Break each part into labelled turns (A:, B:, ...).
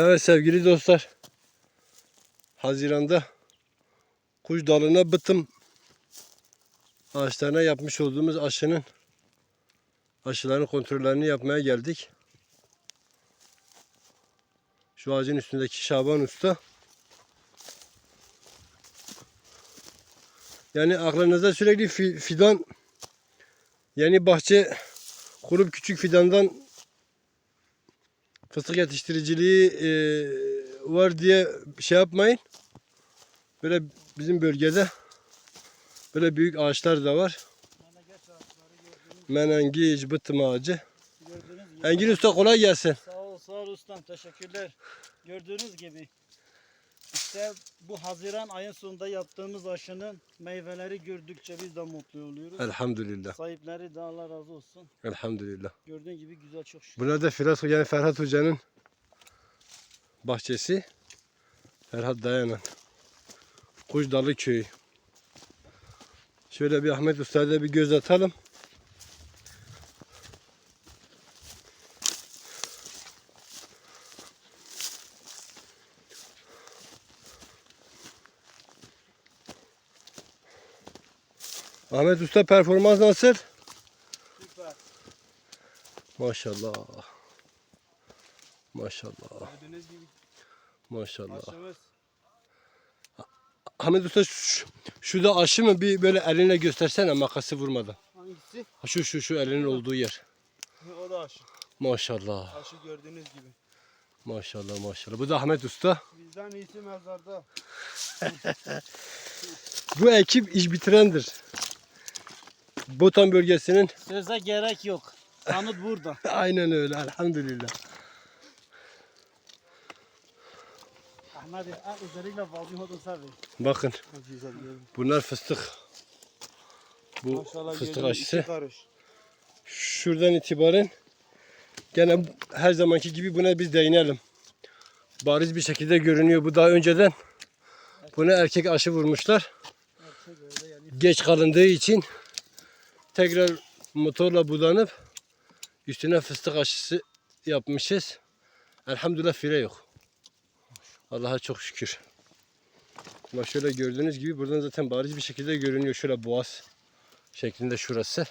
A: Evet sevgili dostlar. Haziranda kuş dalına bıtım ağaçlarına yapmış olduğumuz aşının aşıların kontrollerini yapmaya geldik. Şu ağacın üstündeki Şaban Usta. Yani aklınızda sürekli fi- fidan yani bahçe kurup küçük fidandan fıstık yetiştiriciliği e, var diye şey yapmayın. Böyle bizim bölgede böyle büyük ağaçlar da var. Menengiç, bıttım ağacı. Engin Usta kolay gelsin.
B: Sağ ol, sağ ol ustam. Teşekkürler. Gördüğünüz gibi işte bu Haziran ayın sonunda yaptığımız aşının meyveleri gördükçe biz de mutlu oluyoruz.
A: Elhamdülillah.
B: Sahipleri de Allah razı olsun.
A: Elhamdülillah.
B: Gördüğün gibi güzel çok şükür.
A: Burada da Firas yani Ferhat Hoca'nın bahçesi. Ferhat Dayanan. Kuşdalı köyü. Şöyle bir Ahmet Usta'ya bir göz atalım. Ahmet Usta performans nasıl?
B: Süper.
A: Maşallah. Maşallah.
B: Gördüğünüz gibi
A: Maşallah. Ahmet Usta şu, şu da aşı mı bir böyle eline göstersene makası vurmadan.
B: hangisi?
A: Ha, Şu şu şu elinin olduğu yer.
B: O da aşı.
A: Maşallah.
B: Aşı gördüğünüz gibi.
A: Maşallah maşallah. Bu da Ahmet Usta.
B: Bizden iyisi mezarda.
A: Bu ekip iş bitirendir. Botan bölgesinin
B: Söze gerek yok. Kanıt burada.
A: aynen öyle elhamdülillah.
B: Ahmet ah, özellikle Savi.
A: Bakın bunlar fıstık. Bu
B: Maşallah
A: fıstık aşısı. Şuradan itibaren gene her zamanki gibi buna biz değinelim. Bariz bir şekilde görünüyor. Bu daha önceden buna erkek aşı vurmuşlar. Geç kalındığı için tekrar motorla budanıp üstüne fıstık aşısı yapmışız. Elhamdülillah fire yok. Allah'a çok şükür. Ama şöyle gördüğünüz gibi buradan zaten bariz bir şekilde görünüyor. Şöyle boğaz şeklinde şurası.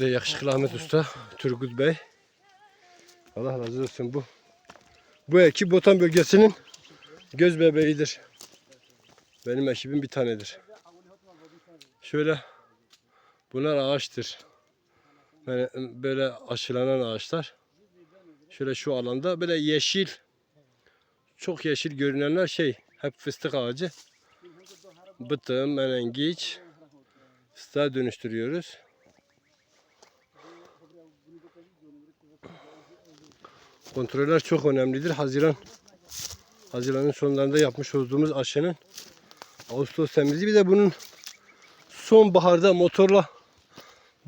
A: Ve yakışıklı Ahmet Usta, Turgut Bey. Allah razı olsun bu. Bu ekip Botan bölgesinin göz bebeğidir. Benim ekibim bir tanedir. Şöyle bunlar ağaçtır. Yani böyle aşılanan ağaçlar. Şöyle şu alanda böyle yeşil çok yeşil görünenler şey hep fıstık ağacı. Bıtım, menengiç fıstığa dönüştürüyoruz. Kontroller çok önemlidir. Haziran Haziran'ın sonlarında yapmış olduğumuz aşının Ağustos temizliği bir de bunun sonbaharda motorla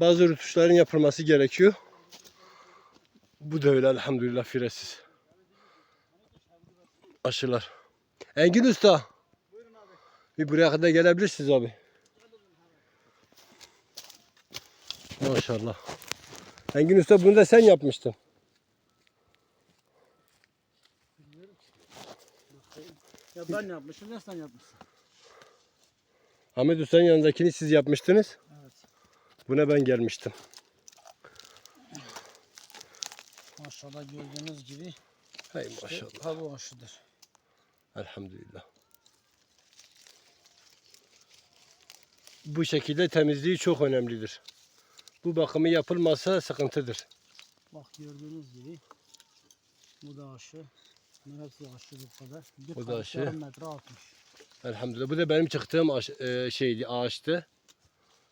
A: bazı rütuşların yapılması gerekiyor. Bu da öyle elhamdülillah firesiz. Aşılar. Engin Usta. Bir buraya kadar gelebilirsiniz abi. Maşallah. Engin Usta bunu da sen yapmıştın.
B: Ya ben yapmışım ya sen yapmışsın.
A: Ahmet Usta'nın yanındakini siz yapmıştınız. Buna ben gelmiştim.
B: Maşallah gördüğünüz gibi
A: Hay maşallah.
B: tabu aşıdır.
A: Elhamdülillah. Bu şekilde temizliği çok önemlidir. Bu bakımı yapılmazsa sıkıntıdır.
B: Bak gördüğünüz gibi bu da aşı. Bunlar hepsi aşı bu kadar. Bir
A: Bu da aşı.
B: metre atmış.
A: Elhamdülillah. Bu da benim çıktığım ağaç, e, şeydi, ağaçtı.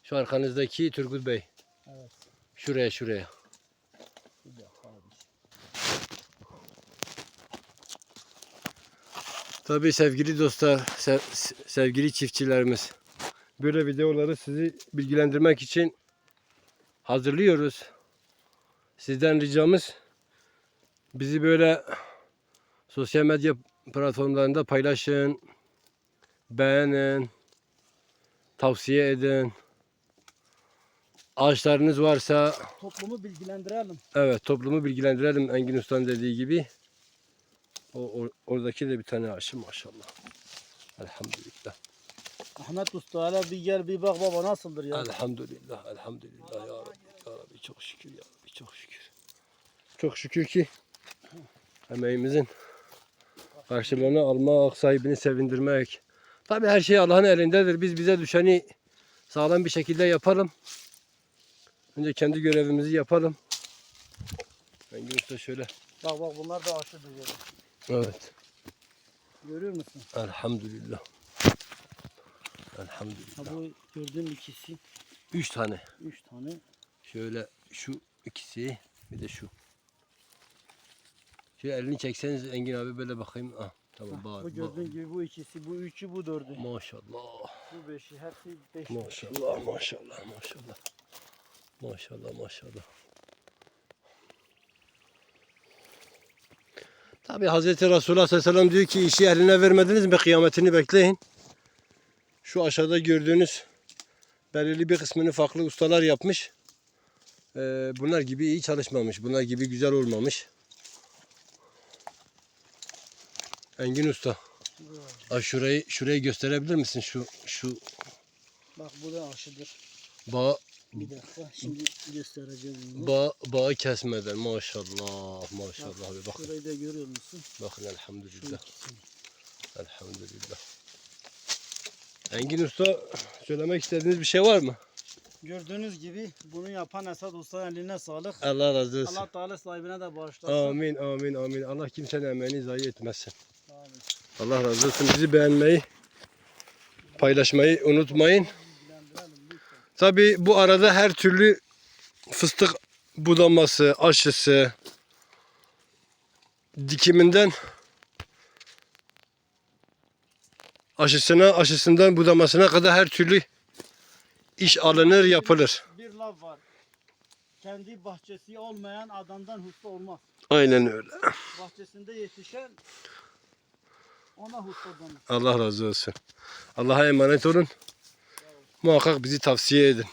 A: Şu arkanızdaki Turgut Bey.
B: Evet.
A: Şuraya şuraya. Tabii sevgili dostlar, sev- sevgili çiftçilerimiz. Böyle videoları sizi bilgilendirmek için hazırlıyoruz. Sizden ricamız bizi böyle sosyal medya platformlarında paylaşın, beğenin, tavsiye edin. Ağaçlarınız varsa
B: Toplumu bilgilendirelim.
A: evet toplumu bilgilendirelim Engin Usta'nın dediği gibi. O, o- oradaki de bir tane aşı maşallah. Elhamdülillah.
B: Ahmet Usta hele bir gel bir bak baba nasıldır ya.
A: Elhamdülillah, elhamdülillah ya Rabbi. Ya Rabbi çok şükür ya Rabbi çok şükür. Çok şükür ki emeğimizin karşılığını almak, sahibini sevindirmek. Tabi her şey Allah'ın elindedir. Biz bize düşeni sağlam bir şekilde yapalım. Önce kendi görevimizi yapalım. Ben Usta şöyle.
B: Bak bak bunlar da aşıdır ya.
A: Evet.
B: Görüyor musun?
A: Elhamdülillah.
B: Ha,
A: Elhamdülillah.
B: bu gördüğün ikisi.
A: Üç tane.
B: Üç tane.
A: Şöyle şu ikisi bir de şu. Şöyle elini çekseniz Engin abi böyle bakayım. Ah, tamam bağır.
B: bu gördüğün gibi bu ikisi, bu üçü, bu dördü.
A: Maşallah.
B: Bu beşi, hepsi beş.
A: Maşallah, maşallah, maşallah. Maşallah, maşallah. Tabi Hazreti Resulullah sallallahu aleyhi ve sellem diyor ki işi eline vermediniz mi kıyametini bekleyin. Şu aşağıda gördüğünüz belirli bir kısmını farklı ustalar yapmış. Ee, bunlar gibi iyi çalışmamış. Bunlar gibi güzel olmamış. Engin Usta, ah şurayı şurayı gösterebilir misin? Şu şu
B: Bak bu da aşıdır.
A: bağ
B: Bir dakika şimdi göstereceğim bunu.
A: Bağ, bağı kesmeden maşallah maşallah abi bakın
B: Şurayı da görüyor musun?
A: bakın elhamdülillah elhamdülillah. Engin Usta söylemek istediğiniz bir şey var mı?
B: Gördüğünüz gibi bunu yapan Esad Usta eline sağlık.
A: Allah razı olsun.
B: Allah Teala sahibine de bağışlasın.
A: Amin amin amin. Allah kimsenin emeğini zayi etmesin.
B: Amin.
A: Allah razı olsun. Bizi beğenmeyi, paylaşmayı unutmayın. Tabi bu arada her türlü fıstık budaması, aşısı, dikiminden aşısına, aşısından budamasına kadar her türlü iş alınır, yapılır.
B: Bir laf var. Kendi bahçesi olmayan adamdan husta olmaz.
A: Aynen öyle.
B: Bahçesinde yetişen ona denir.
A: Allah razı olsun. Allah'a emanet olun. Muhakkak bizi tavsiye edin.